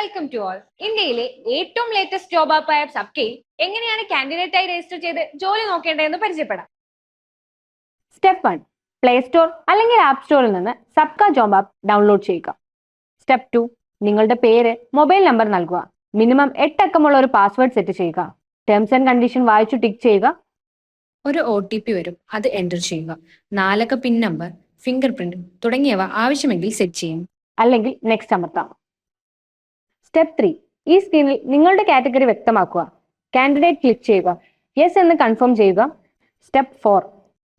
Welcome to all ഇന്ത്യയിലെ ഏറ്റവും latest job app ആയ സബ്കെയിൽ എങ്ങനെയാണ് കാൻഡിഡേറ്റ് ആയി രജിസ്റ്റർ ചെയ്ത് ജോലി നോക്കേണ്ടതെന്ന് പരിചയപ്പെടാം. സ്റ്റെപ്പ് വൺ പ്ലേ സ്റ്റോർ അല്ലെങ്കിൽ ആപ്പ് സ്റ്റോറിൽ നിന്ന് സബ്ക ജോബ് ആപ്പ് ഡൗൺലോഡ് ചെയ്യുക. സ്റ്റെപ്പ് ടു നിങ്ങളുടെ പേര് മൊബൈൽ നമ്പർ നൽകുക. മിനിമം എട്ട് അക്കമുള്ള ഒരു പാസ്വേഡ് സെറ്റ് ചെയ്യുക. ടേംസ് ആൻഡ് കണ്ടീഷൻ വായിച്ചു ടിക്ക് ചെയ്യുക. ഒരു ഒ ടി പി വരും. അത് എന്റർ ചെയ്യുക. നാലക്ക പിൻ നമ്പർ ഫിംഗർ പ്രിന്റ് തുടങ്ങിയവ ആവശ്യമെങ്കിൽ സെറ്റ് ചെയ്യും. അല്ലെങ്കിൽ നെക്സ്റ്റ് അമർത്താം. സ്റ്റെപ്പ് ത്രീ ഈ സ്ക്രീനിൽ നിങ്ങളുടെ കാറ്റഗറി വ്യക്തമാക്കുക. കാൻഡിഡേറ്റ് ക്ലിക്ക് ചെയ്യുക. യെസ് എന്ന് കൺഫേം ചെയ്യുക. സ്റ്റെപ്പ് ഫോർ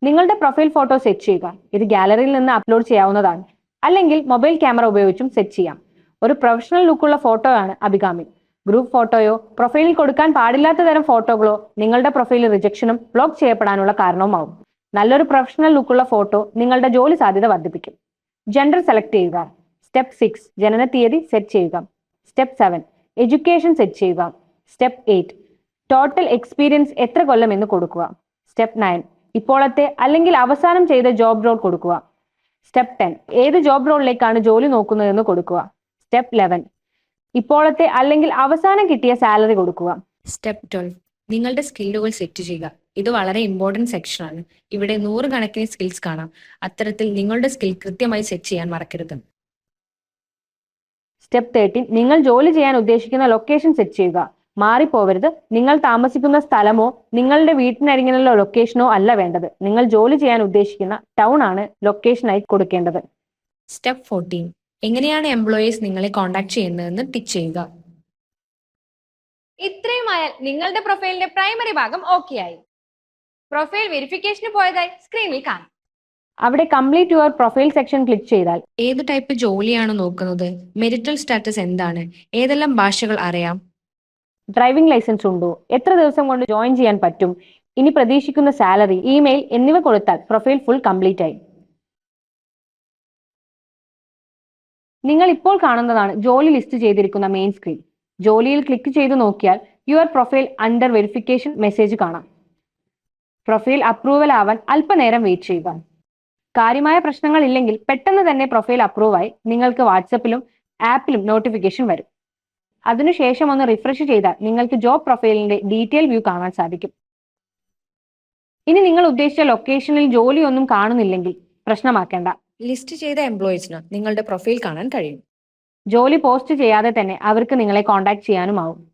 നിങ്ങളുടെ പ്രൊഫൈൽ ഫോട്ടോ സെറ്റ് ചെയ്യുക. ഇത് ഗാലറിയിൽ നിന്ന് അപ്ലോഡ് ചെയ്യാവുന്നതാണ്. അല്ലെങ്കിൽ മൊബൈൽ ക്യാമറ ഉപയോഗിച്ചും സെറ്റ് ചെയ്യാം. ഒരു പ്രൊഫഷണൽ ലുക്കുള്ള ഫോട്ടോയാണ് അഭികാമി ഗ്രൂപ്പ് ഫോട്ടോയോ പ്രൊഫൈലിൽ കൊടുക്കാൻ പാടില്ലാത്ത തരം ഫോട്ടോകളോ നിങ്ങളുടെ പ്രൊഫൈലിൽ റിജക്ഷനും ബ്ലോക്ക് ചെയ്യപ്പെടാനുള്ള കാരണവുമാവും. നല്ലൊരു പ്രൊഫഷണൽ ലുക്കുള്ള ഫോട്ടോ നിങ്ങളുടെ ജോലി സാധ്യത വർദ്ധിപ്പിക്കും. ജെൻഡർ സെലക്ട് ചെയ്യുക. സ്റ്റെപ്പ് സിക്സ് ജനന തീയതി സെറ്റ് ചെയ്യുക. സ്റ്റെപ്പ് സെവൻ എഡ്യൂക്കേഷൻ സെറ്റ് ചെയ്യുക. സ്റ്റെപ്പ് എയ്റ്റ് ടോട്ടൽ എക്സ്പീരിയൻസ് എത്ര കൊല്ലം എന്ന് കൊടുക്കുക. സ്റ്റെപ്പ് നയൻ ഇപ്പോഴത്തെ അല്ലെങ്കിൽ അവസാനം ചെയ്ത ജോബ് റോൾ കൊടുക്കുക. സ്റ്റെപ്പ് ടെൻ ഏത് ജോബ് റോളിലേക്കാണ് ജോലി നോക്കുന്നതെന്ന് കൊടുക്കുക. സ്റ്റെപ്പ് ലെവൻ ഇപ്പോഴത്തെ അല്ലെങ്കിൽ അവസാനം കിട്ടിയ സാലറി കൊടുക്കുക. സ്റ്റെപ്പ് ട്വൽവ് നിങ്ങളുടെ സ്കില്ലുകൾ സെറ്റ് ചെയ്യുക. ഇത് വളരെ ഇമ്പോർട്ടന്റ് സെക്ഷനാണ് ഇവിടെ നൂറുകണക്കിന് സ്കിൽസ് കാണാം. അത്തരത്തിൽ നിങ്ങളുടെ സ്കിൽ കൃത്യമായി സെറ്റ് ചെയ്യാൻ മറക്കരുത്. സ്റ്റെപ്പ് തേർട്ടീൻ നിങ്ങൾ ജോലി ചെയ്യാൻ ഉദ്ദേശിക്കുന്ന ലൊക്കേഷൻ സെറ്റ് ചെയ്യുക. മാറിപ്പോവരുത്. നിങ്ങൾ താമസിക്കുന്ന സ്ഥലമോ നിങ്ങളുടെ വീട്ടിനരികിലുള്ള ലൊക്കേഷനോ അല്ല വേണ്ടത്. നിങ്ങൾ ജോലി ചെയ്യാൻ ഉദ്ദേശിക്കുന്ന ടൗൺ ആണ് ലൊക്കേഷനായി കൊടുക്കേണ്ടത്. സ്റ്റെപ്പ് ഫോർട്ടീൻ എങ്ങനെയാണ് എംപ്ലോയീസ് നിങ്ങളെ കോൺടാക്ട് ചെയ്യുന്നതെന്ന് ടിക്ക് ചെയ്യുക. ഇത്രയുമായാൽ നിങ്ങളുടെ പ്രൊഫൈലിന്റെ പ്രൈമറി ഭാഗം ഓക്കെ ആയി. പ്രൊഫൈൽ വെരിഫിക്കേഷന് പോയതായി സ്ക്രീനിൽ കാണാം. അവിടെ complete your profile section click ചെയ്താൽ. ഏത് ടൈപ്പ് ജോലിയാണ് നോക്കുന്നത്? മെരിറ്റൽ സ്റ്റാറ്റസ് എന്താണ്? ഏതെല്ലാം ഭാഷകൾ അറിയാം? ഡ്രൈവിംഗ് ലൈസൻസ് ഉണ്ടോ? എത്ര ദിവസം കൊണ്ട് ജോയിൻ ചെയ്യാൻ പറ്റും? ഇനി പ്രതീക്ഷിക്കുന്ന സാലറി ഇമെയിൽ എന്നിവ കൊടുത്താൽ പ്രൊഫൈൽ ഫുൾ കംപ്ലീറ്റ് ആയി. നിങ്ങൾ ഇപ്പോൾ കാണുന്നതാണ് ജോലി ലിസ്റ്റ് ചെയ്തിരിക്കുന്ന മെയിൻ സ്ക്രീൻ ജോലിയിൽ ക്ലിക്ക് ചെയ്ത് നോക്കിയാൽ your profile under verification message കാണാം. പ്രൊഫൈൽ അപ്രൂവൽ ആവാൻ അല്പനേരം വെയിറ്റ് ചെയ്യുക. കാര്യമായ പ്രശ്നങ്ങൾ ഇല്ലെങ്കിൽ പെട്ടെന്ന് തന്നെ പ്രൊഫൈൽ അപ്രൂവ് ആയി നിങ്ങൾക്ക് വാട്സപ്പിലും ആപ്പിലും നോട്ടിഫിക്കേഷൻ വരും. അതിനുശേഷം ഒന്ന് റിഫ്രഷ് ചെയ്താൽ നിങ്ങൾക്ക് ജോബ് പ്രൊഫൈലിന്റെ ഡീറ്റെയിൽ വ്യൂ കാണാൻ സാധിക്കും. ഇനി നിങ്ങൾ ഉദ്ദേശിച്ച ലൊക്കേഷനിൽ ജോലിയൊന്നും കാണുന്നില്ലെങ്കിൽ പ്രശ്നമാക്കേണ്ട. ലിസ്റ്റ് ചെയ്ത എംപ്ലോയീസിന് നിങ്ങളുടെ പ്രൊഫൈൽ കാണാൻ കഴിയും. ജോലി പോസ്റ്റ് ചെയ്യാതെ തന്നെ അവർക്ക് നിങ്ങളെ കോൺടാക്ട് ചെയ്യാനുമാവും.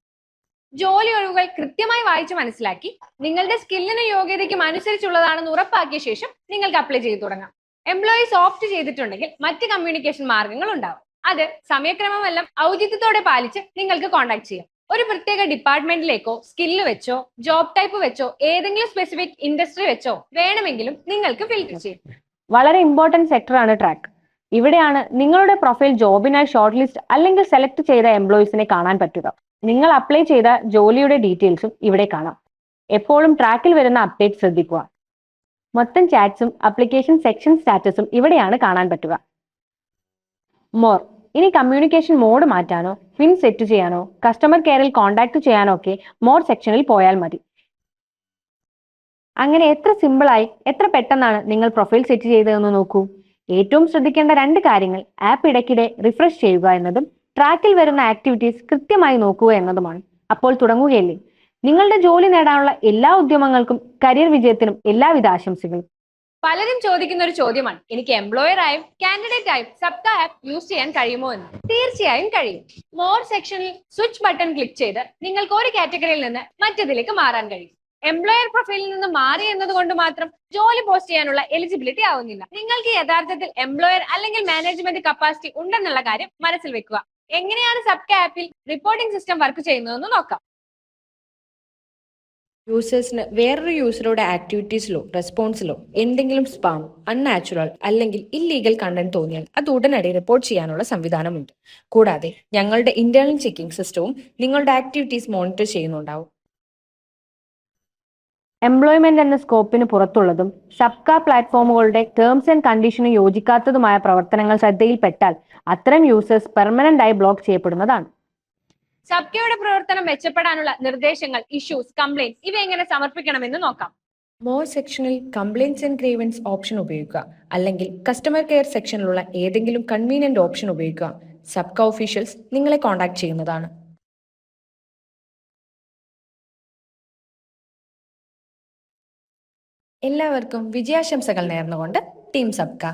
ജോലി ഒഴിവുകൾ കൃത്യമായി വായിച്ച് മനസ്സിലാക്കി നിങ്ങളുടെ സ്കില്ലിനും യോഗ്യതയ്ക്കും അനുസരിച്ചുള്ളതാണെന്ന് ഉറപ്പാക്കിയ ശേഷം നിങ്ങൾക്ക് അപ്ലൈ ചെയ്തു തുടങ്ങാം. എംപ്ലോയീസ് ഓപ്റ്റ് ചെയ്തിട്ടുണ്ടെങ്കിൽ മറ്റ് കമ്മ്യൂണിക്കേഷൻ മാർഗങ്ങൾ ഉണ്ടാവും. അത് സമയക്രമമെല്ലാം ഔചിത്യത്തോടെ പാലിച്ച് നിങ്ങൾക്ക് കോൺടാക്ട് ചെയ്യാം. ഒരു പ്രത്യേക ഡിപ്പാർട്ട്മെന്റിലേക്കോ സ്കില്ല് വെച്ചോ ജോബ് ടൈപ്പ് വെച്ചോ ഏതെങ്കിലും സ്പെസിഫിക് ഇൻഡസ്ട്രി വെച്ചോ വേണമെങ്കിലും നിങ്ങൾക്ക് ഫിൽറ്റർ ചെയ്യാം. വളരെ ഇമ്പോർട്ടന്റ് സെക്ടറാണ് ട്രാക്ക് ഇവിടെയാണ് നിങ്ങളുടെ പ്രൊഫൈൽ ജോബിനായി ഷോർട്ട് ലിസ്റ്റ് അല്ലെങ്കിൽ സെലക്ട് ചെയ്ത എംപ്ലോയീസിനെ കാണാൻ പറ്റുക. നിങ്ങൾ അപ്ലൈ ചെയ്ത ജോലിയുടെ ഡീറ്റെയിൽസും ഇവിടെ കാണാം. എപ്പോഴും ട്രാക്കിൽ വരുന്ന അപ്ഡേറ്റ് ശ്രദ്ധിക്കുക. മൊത്തം ചാറ്റ്സും അപ്ലിക്കേഷൻ സെക്ഷൻ സ്റ്റാറ്റസും ഇവിടെയാണ് കാണാൻ പറ്റുക. മോർ ഇനി കമ്മ്യൂണിക്കേഷൻ മോഡ് മാറ്റാനോ പിൻ സെറ്റ് ചെയ്യാനോ കസ്റ്റമർ കെയറിൽ കോൺടാക്ട് ചെയ്യാനോ ഒക്കെ മോർ സെക്ഷനിൽ പോയാൽ മതി. അങ്ങനെ എത്ര സിമ്പിളായി എത്ര പെട്ടെന്നാണ് നിങ്ങൾ പ്രൊഫൈൽ സെറ്റ് ചെയ്തതെന്ന് നോക്കൂ. ഏറ്റവും ശ്രദ്ധിക്കേണ്ട രണ്ട് കാര്യങ്ങൾ ആപ്പ് ഇടയ്ക്കിടെ റിഫ്രഷ് ചെയ്യുക എന്നതും ട്രാക്കിൽ വരുന്ന ആക്ടിവിറ്റീസ് കൃത്യമായി നോക്കുക എന്നതുമാണ്. അപ്പോൾ തുടങ്ങുകയല്ലേ? നിങ്ങളുടെ ജോലി നേടാനുള്ള എല്ലാ ഉദ്യമങ്ങൾക്കും കരിയർ വിജയത്തിനും എല്ലാവിധ ആശംസകളും. പലരും ചോദിക്കുന്ന ഒരു ചോദ്യമാണ്. എനിക്ക് എംപ്ലോയർ ആയും കാൻഡിഡേറ്റ് ആയും സബ്കാ ആപ്പ് യൂസ് ചെയ്യാൻ കഴിയുമോ എന്ന്. തീർച്ചയായും കഴിയും. മോർ സെക്ഷനിൽ സ്വിച്ച് ബട്ടൺ ക്ലിക്ക് ചെയ്ത് നിങ്ങൾക്ക് ഒരു കാറ്റഗറിയിൽ നിന്ന് മറ്റതിലേക്ക് മാറാൻ കഴിയും. എംപ്ലോയർ പ്രൊഫൈലിൽ നിന്ന് മാറി എന്നതുകൊണ്ട് മാത്രം ജോലി പോസ്റ്റ് ചെയ്യാനുള്ള എലിജിബിലിറ്റി ആവുന്നില്ല. നിങ്ങൾക്ക് യഥാർത്ഥത്തിൽ എംപ്ലോയർ അല്ലെങ്കിൽ മാനേജ്മെന്റ് കപ്പാസിറ്റി ഉണ്ടെന്നുള്ള കാര്യം മനസ്സിൽ വെക്കുക. എങ്ങനെയാണ് സബ്ക ആപ്പിൽ റിപ്പോർട്ടിംഗ് സിസ്റ്റം വർക്ക് ചെയ്യുന്നതെന്ന് നോക്കാം. യൂസേഴ്സിന് വേറൊരു യൂസറുടെ ആക്ടിവിറ്റീസിലോ റെസ്പോൺസിലോ എന്തെങ്കിലും സ്പാം അൺനാച്ചുറൽ അല്ലെങ്കിൽ ഇല്ലീഗൽ കണ്ടന്റ് തോന്നിയാൽ അത് ഉടനടി റിപ്പോർട്ട് ചെയ്യാനുള്ള സംവിധാനമുണ്ട്. കൂടാതെ ഞങ്ങളുടെ ഇന്റേണൽ ചെക്കിംഗ് സിസ്റ്റവും നിങ്ങളുടെ ആക്ടിവിറ്റീസ് മോണിറ്റർ ചെയ്യുന്നുണ്ടാവും. എംപ്ലോയ്മെന്റ് എന്ന സ്കോപ്പിന് പുറത്തുള്ളതും സബ്ക പ്ലാറ്റ്ഫോമുകളുടെ ടേംസ് ആൻഡ് കണ്ടീഷന് യോജിക്കാത്തതുമായ പ്രവർത്തനങ്ങൾ ശ്രദ്ധയിൽപ്പെട്ടാൽ അത്തരം യൂസേഴ്സ് പെർമനന്റ് ആയി ബ്ലോക്ക് ചെയ്യപ്പെടുന്നതാണ്. സബ്കയുടെ പ്രവർത്തനം മെച്ചപ്പെടാനുള്ള നിർദ്ദേശങ്ങൾ ഇഷ്യൂസ് കംപ്ലൈന്റ് ഇവ എങ്ങനെ സമർപ്പിക്കണമെന്ന് നോക്കാം. മോർ സെക്ഷനിൽ കംപ്ലൈന്റ്സ് ആൻഡ് ഗ്രീവൻസ് ഓപ്ഷൻ ഉപയോഗിക്കുക. അല്ലെങ്കിൽ കസ്റ്റമർ കെയർ സെക്ഷനിലുള്ള ഏതെങ്കിലും കൺവീനിയന്റ് ഓപ്ഷൻ ഉപയോഗിക്കുക. സബ്ക ഓഫീഷ്യൽസ് നിങ്ങളെ കോൺടാക്ട് ചെയ്യുന്നതാണ്. എല്ലാവർക്കും വിജയാശംസകൾ നേർന്നുകൊണ്ട് ടീം സബ്ക.